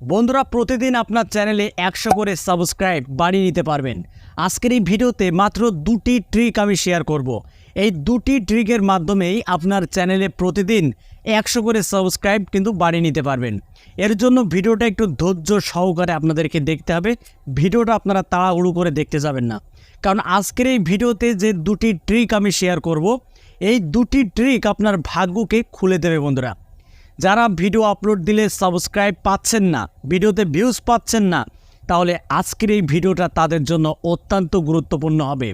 বন্ধুরা, প্রতিদিন আপনার চ্যানেলে একশো করে সাবস্ক্রাইব বাড়িয়ে নিতে পারবেন। আজকের এই ভিডিওতে মাত্র দুটি ট্রিক আমি শেয়ার করব। এই দুটি ট্রিকের মাধ্যমেই আপনার চ্যানেলে প্রতিদিন একশো করে সাবস্ক্রাইব কিন্তু বাড়িয়ে নিতে পারবেন। এর জন্য ভিডিওটা একটু ধৈর্য সহকারে আপনাদেরকে দেখতে হবে। ভিডিওটা আপনারা তাড়াহুড়ো করে দেখতে যাবেন না। কারণ আজকের এই ভিডিওতে যে দুটি ট্রিক আমি শেয়ার করব, এই দুটি ট্রিক আপনার ভাগ্যকে খুলে দেবে বন্ধুরা। যারা ভিডিও আপলোড দিলে সাবস্ক্রাইব পাচ্ছেন না, ভিডিওতে ভিউজ পাচ্ছেন না, তাহলে আজকের এই ভিডিওটা তাদের জন্য অত্যন্ত গুরুত্বপূর্ণ হবে।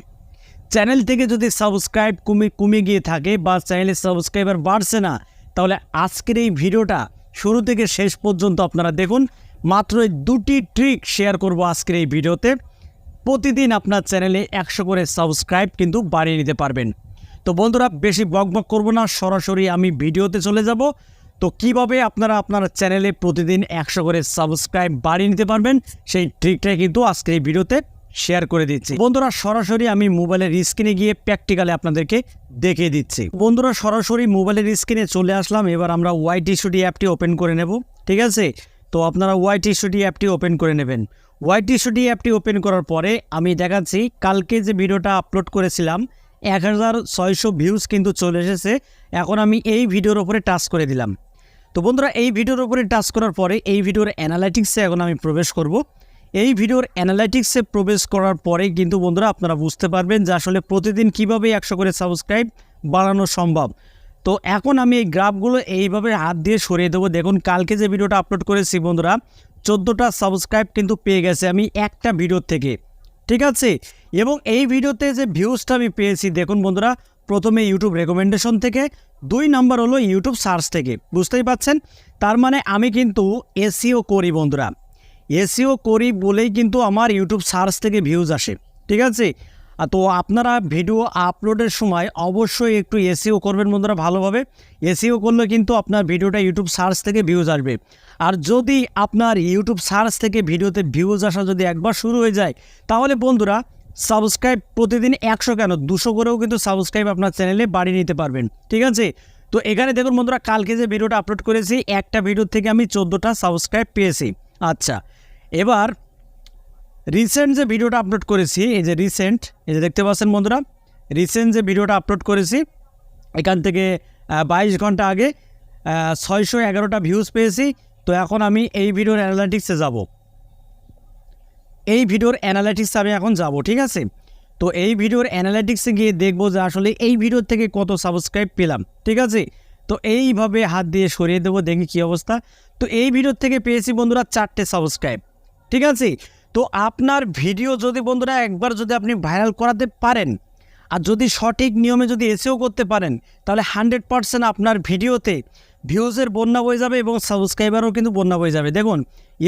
চ্যানেল থেকে যদি সাবস্ক্রাইব কমে কমে গিয়ে থাকে বা চ্যানেলের সাবস্ক্রাইবার বাড়ছে না, তাহলে আজকের এই ভিডিওটা শুরু থেকে শেষ পর্যন্ত আপনারা দেখুন। মাত্র দুটি ট্রিক শেয়ার করব আজকের এই ভিডিওতে। প্রতিদিন আপনার চ্যানেলে একশো করে সাবস্ক্রাইব কিন্তু বাড়িয়ে নিতে পারবেন। তো বন্ধুরা, বেশি বকবক করব না, সরাসরি আমি ভিডিওতে চলে যাব। তো কীভাবে আপনারা আপনার চ্যানেলে প্রতিদিন একশো করে সাবস্ক্রাইব বাড়িয়ে নিতে পারবেন? সেই ট্রিকটাই কিন্তু আজকের এই ভিডিওতে শেয়ার করে দিচ্ছি। বন্ধুরা, সরাসরি আমি মোবাইলের স্ক্রিনে গিয়ে প্র্যাকটিক্যালে আপনাদেরকে দেখিয়ে দিচ্ছি। বন্ধুরা, সরাসরি মোবাইলের স্ক্রিনে চলে আসলাম। এবার আমরা ওয়াইটি স্টুডি অ্যাপটি ওপেন করে নেব। ঠিক আছে? তো আপনারা ওয়াইটি স্টুডি অ্যাপটি ওপেন করে নেবেন। ওয়াইটি স্টুডি অ্যাপটি ওপেন করার পরে আমি দেখাচ্ছি, কালকে যে ভিডিওটা আপলোড করেছিলাম, এক হাজার ছয়শো ভিউজ কিন্তু চলে এসেছে। এখন আমি এই ভিডিওর ওপরে টাচ করে দিলাম। তো বন্ধুরা, এই ভিডিওর উপরে টাচ করার পরে এই ভিডিওর অ্যানালাইটিক্সে এখন আমি প্রবেশ করব। এই ভিডিওর অ্যানালাইটিক্সে প্রবেশ করার পরে কিন্তু বন্ধুরা আপনারা বুঝতে পারবেন যে আসলে প্রতিদিন কীভাবে একশো করে সাবস্ক্রাইব বাড়ানো সম্ভব। তো এখন আমি এই গ্রাফগুলো এইভাবে হাত দিয়ে সরিয়ে দেবো। দেখুন, কালকে যে ভিডিওটা আপলোড করেছি বন্ধুরা, চোদ্দোটা সাবস্ক্রাইব কিন্তু পেয়ে গেছে আমি একটা ভিডিওর থেকে। ঠিক আছে? এবং এই ভিডিওতে যে ভিউজটা আমি পেয়েছি, দেখুন বন্ধুরা প্রথমে ইউটিউব রেকমেন্ডেশন থেকে, দুই নাম্বার হলো ইউটিউব সার্চ থেকে, বুঝতেই পাচ্ছেন? তার মানে আমি কিন্তু এসিও করি বন্ধুরা। এসিও করি বলেই কিন্তু আমার ইউটিউব সার্চ থেকে ভিউজ আসে, ঠিক আছে? তো আপনারা ভিডিও আপলোডের সময় অবশ্যই একটু এসিও করবেন বন্ধুরা ভালোভাবে। এসিও করলে কিন্তু আপনার ভিডিওটা ইউটিউব সার্চ থেকে ভিউজ আসবে। আর যদি আপনার ইউটিউব সার্চ থেকে ভিডিওতে ভিউজ আসা যদি একবার শুরু হয়ে যায়, তাহলে বন্ধুরা সাবস্ক্রাইব প্রতিদিন একশো কেন? দুশো করেও কিন্তু সাবস্ক্রাইব আপনার চ্যানেলে বাড়িয়ে নিতে পারবেন। ঠিক আছে? তো এখানে দেখুন বন্ধুরা, কালকে যে ভিডিওটা আপলোড করেছি, একটা ভিডিও থেকে আমি চোদ্দোটা সাবস্ক্রাইব পেয়েছি। আচ্ছা এবার রিসেন্ট যে ভিডিওটা আপলোড করেছি, এই যে রিসেন্ট এই যে দেখতে পাচ্ছেন বন্ধুরা রিসেন্ট যে ভিডিওটা আপলোড করেছি, এখান থেকে বাইশ ঘণ্টা আগে ছয়শো এগারোটা ভিউজ পেয়েছি। তো এখন আমি এই ভিডিওর অ্যানালাইটিক্সে যাব। এই ভিডিওর অ্যানালাইটিক্সে আমি এখন যাব, ঠিক আছে? তো এই ভিডিওর অ্যানালাইটিক্সে গিয়ে দেখব যে আসলে এই ভিডিওর থেকে কত সাবস্ক্রাইব পেলাম, ঠিক আছে? তো এইভাবে হাত দিয়ে সরিয়ে দেবো, দেখি কী অবস্থা। তো এই ভিডিওর থেকে পেয়েছি বন্ধুরা চারটে সাবস্ক্রাইব ঠিক আছে? তো আপনার ভিডিও যদি বন্ধুরা একবার যদি আপনি ভাইরাল করাতে পারেন আর যদি সঠিক নিয়মে যদি এসেও করতে পারেন, তাহলে হান্ড্রেড পারসেন্ট আপনার ভিডিওতে ভিউজের বন্যা বয়ে যাবে এবং সাবস্ক্রাইবারও কিন্তু বন্যা বয়ে যাবে। দেখুন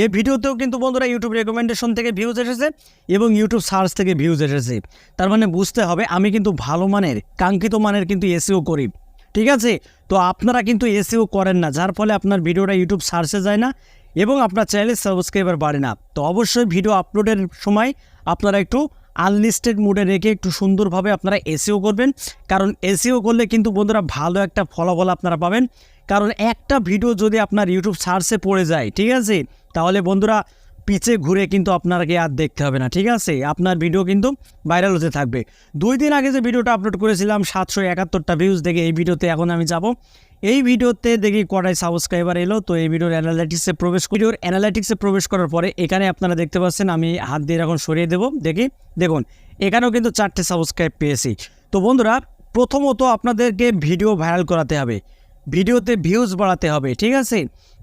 এই ভিডিওতেও কিন্তু বন্ধুরা ইউটিউব রেকমেন্ডেশন থেকে ভিউজ এসেছে এবং ইউটিউব সার্চ থেকে ভিউজ এসেছে। তার মানে বুঝতে হবে, আমি কিন্তু ভালো মানের, কাঙ্ক্ষিত মানের কিন্তু এসিও করি। ঠিক আছে? তো আপনারা কিন্তু এসিও করেন না, যার ফলে আপনার ভিডিওটা ইউটিউব সার্চে যায় না এবং আপনার চ্যানেলের সাবস্ক্রাইবার বাড়ে না। তো অবশ্যই ভিডিও আপলোডের সময় আপনারা একটু আনলিস্টেড মুডে রেখে একটু সুন্দরভাবে আপনারা এসিও করবেন। কারণ এসিও করলে কিন্তু বন্ধুরা ভালো একটা ফলাফল আপনারা পাবেন। কারণ একটা ভিডিও যদি আপনার ইউটিউব সার্চে পড়ে যায়, ঠিক আছে? তাহলে বন্ধুরা পিছে ঘুরে কিন্তু আপনাকে আর দেখতে হবে না, ঠিক আছে? আপনার ভিডিও কিন্তু ভাইরাল হতে থাকবে। দুই দিন আগে যে ভিডিওটা আপলোড করেছিলাম, সাতশো একাত্তরটা ভিউজ দেখে এই ভিডিওতে এখন আমি যাব। এই ভিডিওতে দেখি কটায় সাবস্ক্রাইবার এলো, তো এই ভিডিওর অ্যানালাইটিক্সে প্রবেশ ভিডিওর অ্যানালাইটিক্সে প্রবেশ করার পরে এখানে আপনারা দেখতে পাচ্ছেন, আমি হাত দিয়ে এখন সরিয়ে দেবো। দেখি, দেখুন, এখানেও কিন্তু চারটে সাবস্ক্রাইব পেয়েছি। তো বন্ধুরা, প্রথমত আপনাদেরকে ভিডিও ভাইরাল করাতে হবে। ভিডিওতে ভিউজ বাড়াতে হবে, ঠিক আছে?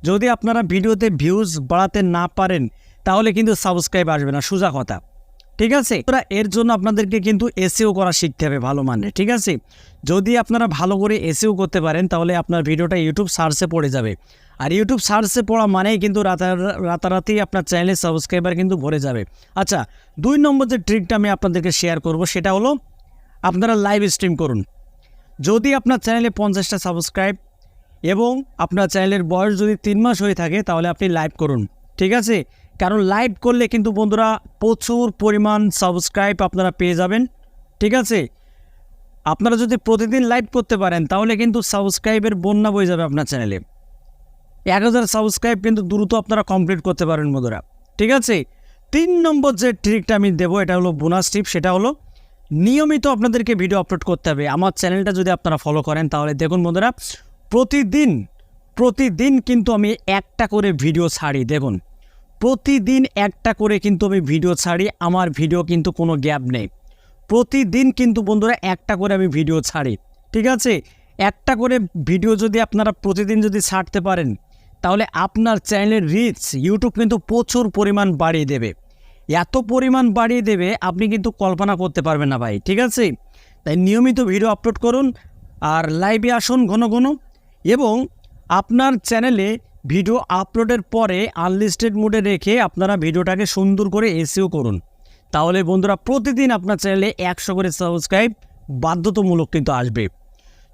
যদি আপনারা ভিডিওতে ভিউজ বাড়াতে না পারেন তাহলে কিন্তু সাবস্ক্রাইব আসবে না, সোজা কথা। ঠিক আছে? তোরা এর জন্য আপনাদেরকে কিন্তু এসিও করা শিখতে হবে ভালো মানে ঠিক আছে? যদি আপনারা ভালো করে এসিও করতে পারেন, তাহলে আপনার ভিডিওটা ইউটিউব সার্চে পড়ে যাবে। আর ইউটিউব সার্চে পড়া মানেই কিন্তু রাতা রাতারাতি আপনার চ্যানেলের সাবস্ক্রাইবার কিন্তু ভরে যাবে। আচ্ছা দুই নম্বর যে ট্রিকটা আমি আপনাদেরকে শেয়ার করব, সেটা হলো আপনারা লাইভ স্ট্রিম করুন। যদি আপনার চ্যানেলে পঞ্চাশটা সাবস্ক্রাইব এবং আপনার চ্যানেলের বয়স যদি তিন মাস হয়ে থাকে, তাহলে আপনি লাইভ করুন। ঠিক আছে? কারণ লাইভ করলে কিন্তু বন্ধুরা প্রচুর পরিমাণ সাবস্ক্রাইব আপনারা পেয়ে যাবেন, ঠিক আছে? আপনারা যদি প্রতিদিন লাইভ করতে পারেন, তাহলে কিন্তু সাবস্ক্রাইবের বন্যা বয়ে যাবে আপনার চ্যানেলে এক হাজার সাবস্ক্রাইব কিন্তু দ্রুত আপনারা কমপ্লিট করতে পারেন বন্ধুরা, ঠিক আছে? তিন নম্বর যে ট্রিকটা আমি দেবো, এটা হলো বোনাস টিপ সেটা হলো নিয়মিত আপনাদেরকে ভিডিও আপলোড করতে হবে। আমার চ্যানেলটা যদি আপনারা ফলো করেন, তাহলে দেখুন বন্ধুরা, প্রতিদিন প্রতিদিন কিন্তু আমি একটা করে ভিডিও ছাড়ি, দেখুন। প্রতিদিন একটা করে কিন্তু আমি ভিডিও ছাড়ি, আমার ভিডিও কিন্তু কোনো গ্যাপ নেই। প্রতিদিন কিন্তু বন্ধুরা একটা করে আমি ভিডিও ছাড়ি, ঠিক আছে? একটা করে ভিডিও যদি আপনারা প্রতিদিন যদি ছাড়তে পারেন, তাহলে আপনার চ্যানেলের রিচ ইউটিউব কিন্তু প্রচুর পরিমাণ বাড়িয়ে দেবে। এত পরিমাণ বাড়িয়ে দেবে, আপনি কিন্তু কল্পনা করতে পারবেন না ভাই, ঠিক আছে? তাই নিয়মিত ভিডিও আপলোড করুন, আর লাইভে আসুন ঘন ঘন, এবং আপনার চ্যানেলে ভিডিও আপলোডের পরে আনলিস্টেড মোডে রেখে আপনারা ভিডিওটাকে সুন্দর করে এসিও করুন। তাহলে বন্ধুরা প্রতিদিন আপনার চ্যানেলে একশো করে সাবস্ক্রাইব বাধ্যতামূলক কিন্তু আসবে।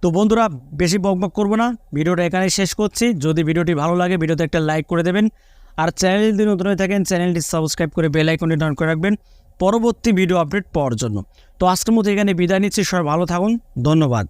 তো বন্ধুরা বেশি বকবক করব না, ভিডিওটা এখানে শেষ করছি। যদি ভিডিওটি ভালো লাগে, ভিডিওতে একটা লাইক করে দেবেন। আর চ্যানেল যদি নতুন হয়ে থাকেন, চ্যানেলটি সাবস্ক্রাইব করে বেল আইকনটি ডাউন করে রাখবেন পরবর্তী ভিডিও আপডেট পাওয়ার জন্য। তো আজকের মতো এখানে বিদায় নিচ্ছি, সবাই ভালো থাকুন, ধন্যবাদ।